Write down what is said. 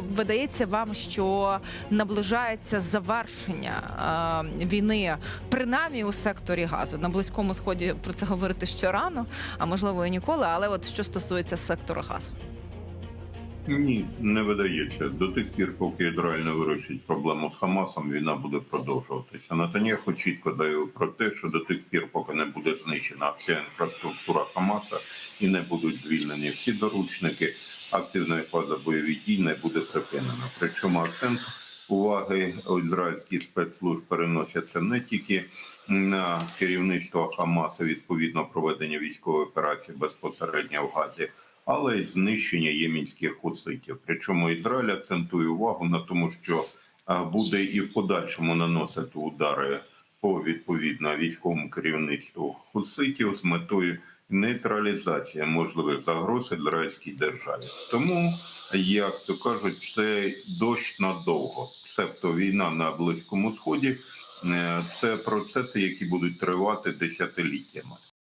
Видається вам, що наближається завершення е, війни, принаймні у секторі газу на близькому сході про це говорити ще рано, а можливо і ніколи. Але от що стосується сектору газу, Ні, не видається. До тих пір, поки Ізраїль не вирішить проблему з Хамасом, війна буде продовжуватися. Натаняху чітко дає про те, що до тих пір, поки не буде знищена вся інфраструктура Хамаса і не будуть звільнені всі доручники, активної фази бойових дій не буде припинена. Причому акцент уваги ізраїльських спецслужб переносяться не тільки на керівництво Хамаса відповідно проведення військової операції безпосередньо в Газі але й знищення ємінських хуситів. Причому Ізраїль акцентує увагу на тому, що буде і в подальшому наносити удари по відповідно військовому керівництву хуситів з метою нейтралізації можливих загроз ізраїльській державі. Тому, як то кажуть, це дощ надовго. Себто війна на близькому сході е, це процеси, які будуть тривати десятиліттями.